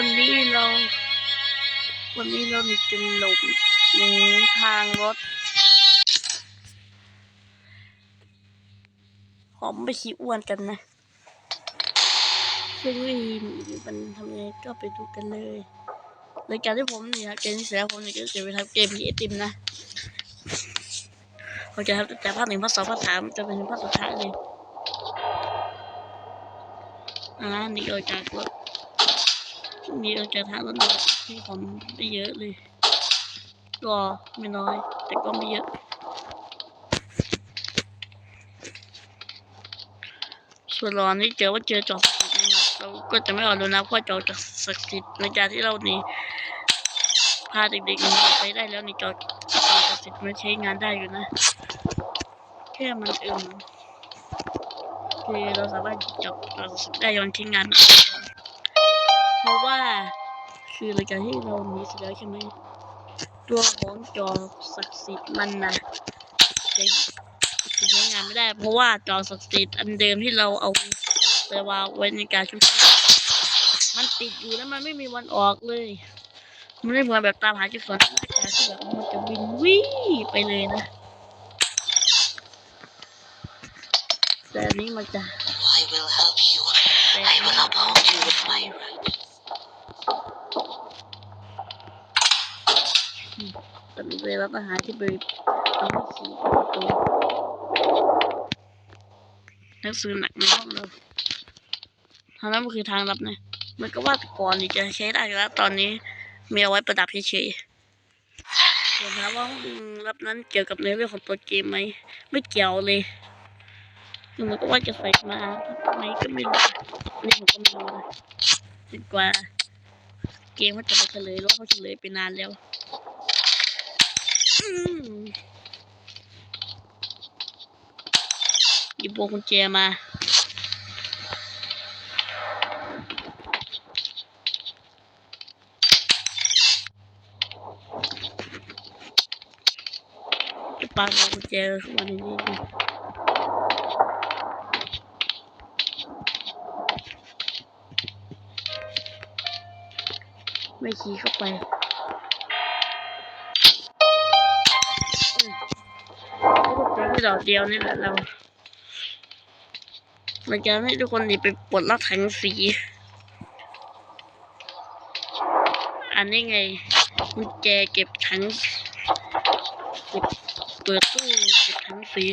วันนี้เรา วันนี้เรามีจะหลบหนีทางรถหอมไปขี้อ้วนกันนะ ซึ่งวิธีมันทำยังไงก็ไปดูกันเลยรายการที่ผมเนี่ยเกมที่เสียผมเนี่ยก็จะไปทำเกมพีเอติมนะเราจะทำตั้งแต่ภาคหนึ่งภาคสองภาคสามจะเป็นภาคสุดท้ายเลยอ่านีออกจากรถ หนีออกจากทางรถเลยที่ผมไม่เยอะเลยก็ไม่น้อย แต่ก็ไม่เยอะ ส่วนรอนนี่เจอว่าเจอจอบศักดิ์สิทธิ์นะครับเราก็จะไม่ออกดูนะเพราะจอบศักดิ์สิทธิ์ในการที่เรานี่พาเด็กๆหนีไปได้แล้วนี่จอบจอศักดิ์สิทธิ์มันใช้งานได้อยู่นะ แค่มันเอิ่มคือเราสามารถจับเราได้ย้อนใช้งาน ราะว่าคือในการที่เราหนีเสร็จแล้วใช่ไหมตัวของจอศักดิ์สิทธิ์มันนะใช้จะใช้งานไม่ได้ เพราะว่าจอศักดิ์สิทธิ์อันเดิมที่เราเอาไปวางไว้ในการชุบชีวิตมันติดอยู่แล้วมันไม่มีวันออกเลยมันไม่เหมือนแบบตามหาจุดสนอากาศที่แบบมันจะบินวิ่งไปเลยนะแต่อันนี้มันจะ I will help you. I will uphold you with my right. แต่มีเวลาอาหารที่บริทำให้ขี่ประตูหนังสือหนักในห้องเราทางนั้นมันคือทางลับนะมันก็ว่าแต่ก่อนนี่จะใช้ได้แล้ว ตอนนี้มีเอาไว้ประดับเฉยๆส่วนถามว่าห้องลับนั้นเกี่ยวกับในเรื่องของตัวเกมไหม ไม่เกี่ยวเลยคือมันก็ว่าจะใส่มาทำไมก็ไม่รู้นนี่ผมก็ไม่รู้นะจนกว่า เกมเขาจะไปเฉลยแล้วเขาเฉลยไปนานแล้ว หยิบพวงกุญแจมาจะปาพวงกุญแจเข้ามาในนี้ไม่ขี่เข้าไป เราไม่ดอกเดียวนี่แหละเราเราจะให้ทุกคนนีไปปลดล็อกถังสี อันนี้ไงกุญแจเก็บถังเก็บเปิดตู้เก็บถังสี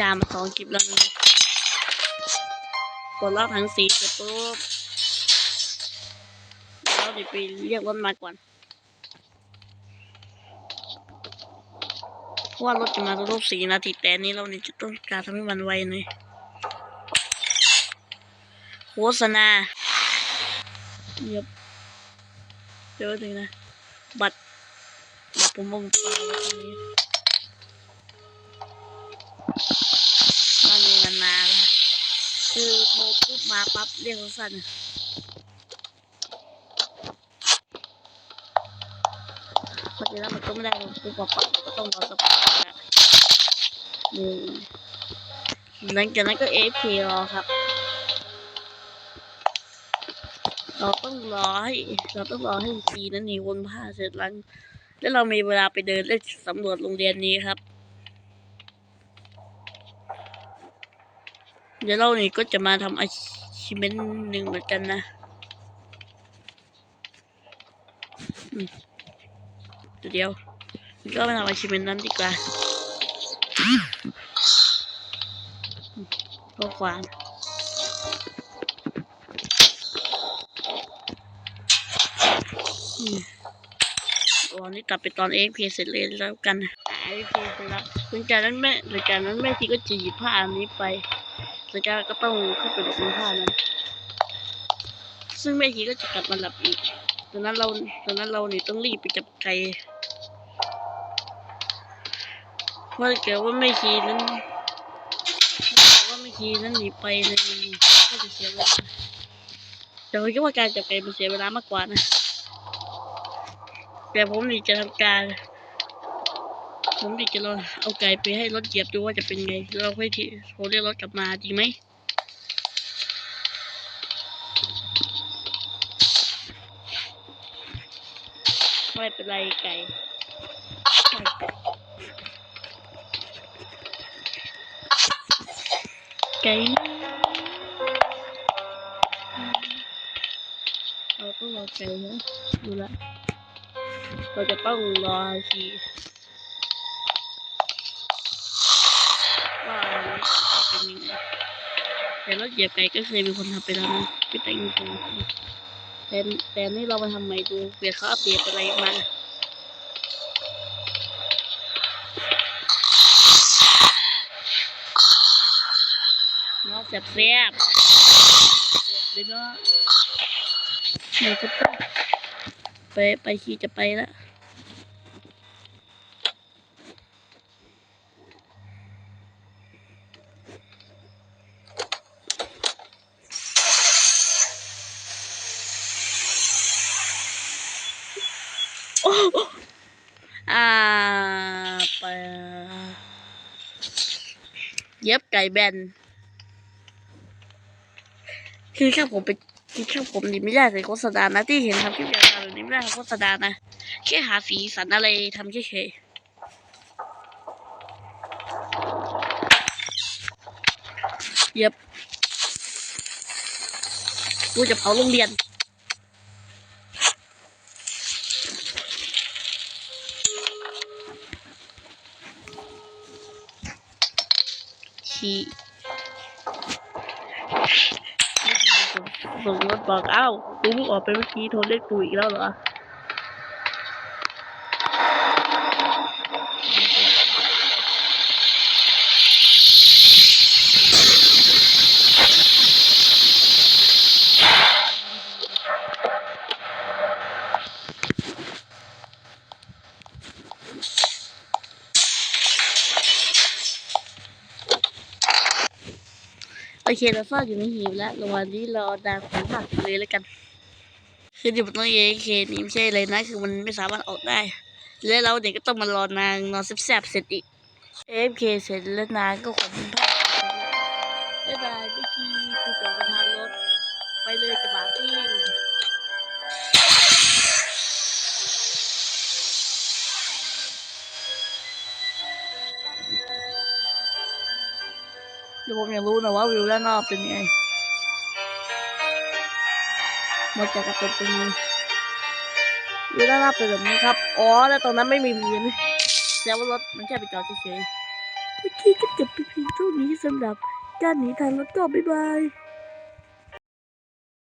จามาสองคลิปแล้วนะปลดล็อกถังสีเสร็จปุ๊บเดี๋ยวเราเดี๋ยวไปเรียกรถมาก่อนเพราะว่ารถจะมาทุกสี่นาทีแต่นี้เราเนี่ยจะต้องการทำให้มันไวหน่อยโฆษณาเยียบเดี๋ยวหนึ่งนะ บัตรบัตรผมวงปลาไว้ตรงนี้ ปุ๊บมาปั๊บเรียกสั้นๆอะเพราะฉะนั้นมันก็ไม่ได้ปุ๊บปั๊บก็ต้องรอสักพักนะนี่หลังจากนั้นก็ AFK รอครับ เราต้องรอให้เราต้องรอให้ซีนั้นหนีวนผ้าเสร็จแล้วแล้วเรามีเวลาไปเดินเล่นสำรวจโรงเรียนนี้ครับ เดี๋ยวเรานี่ก็จะมาทำอาชีพหนึ่งเหมือนกันนะเดี๋ยวก็มาทำอาชีพนั้นดีกว่าข้อความอืมตอนนี้ตัดไปตอนเอฟเสร็จเลยแล้วกันเอฟเสร็จแล้วหลังจากนั้นแม่หลังจากนั้นแม่ทีก็จะหยิบผ้าอันนี้ไป แล้วก็ก็ต้องเข้าไปหลบในผ้านั้น ซึ่งแม่ชีก็จะกลับมาหลับอีกตอนนั้นเราตอนนั้นเราเนี่ต้องรีบไปจับไก่เพราะเกิดว่าแม่ชีนั้นเกิดว่าแม่ชีนั้นหนีไปเลยก็จะเสียเวลาแต่ผมคิดว่าการจับไก่มันเสียเวลามากกว่านะ แต่ผมนี่จะทำการ ผมนี่จะลองเอาไก่ไปให้รถเหยียบดูว่าจะเป็นไง เราค่อยที่โทรเรียกรถกลับมาดีไหมไม่เป็นไรไก่ไก่เราต้องรอไก่นะดูละเราจะต้องรอที แต่รถเหยียบไก่ก็เคยมีคนทำไปแล้วนะพี่แตงจริงๆแต่แต่นี่เรามาทำใหม่ดูเปลี่ยนเขาอัปเดตอะไรมาเนาะแซ่บแซ่บแซ่บเลยเนาะเดี๋ยวจะต้องไปไปขี่จะไปแล้ว โอ้อ่าไปเย็บไก่แบน คือแค่ผมไปคือแค่ผมนี่ไม่ได้ใส่โฆษณานะที่เห็นทำคลิปยาวๆแบบนี้ไม่ได้โฆษณานะแค่หาสีสันอะไรทำเฉยๆเย็บกูจะเผาโรงเรียน ขี่ส่งรถบอกอ้าวกูเพิ่งออกไปเมื่อกี้โทรเรียกกูอีกแล้วเหรอ เคเราซ่อนอยู่ในหีบแล้วระหว่างนี้รอดาวของผักเลยแล้วกันคืออยู่บนต้นเอเคนี่ไม่ใช่เลยนะ คือมันไม่สามารถออกได้ แล้วเราเด็กก็ต้องมารอนางนอนแซ่บๆเสร็จอีกเอฟเคเสร็จแล้วนางก็ขนผ้าบ๊ายบายพี่คีกูจอดทางรถไปเลยกระบะซิ่ง เดี๋ยวผมอยากรู้นะว่าวิวด้านนอกเป็นยังไงหมดจากกระตุกเป็นยังไงวิวด้านนอกเป็นแบบนี้ครับ อ๋อ แล้วตอนนั้นไม่มีพื้นแล้วรถมันแค่ไปจอดเฉยๆเมื่อกี้ก็จบไปเพียงเท่านี้สำหรับการหนีทางรถก็บ๊ายบาย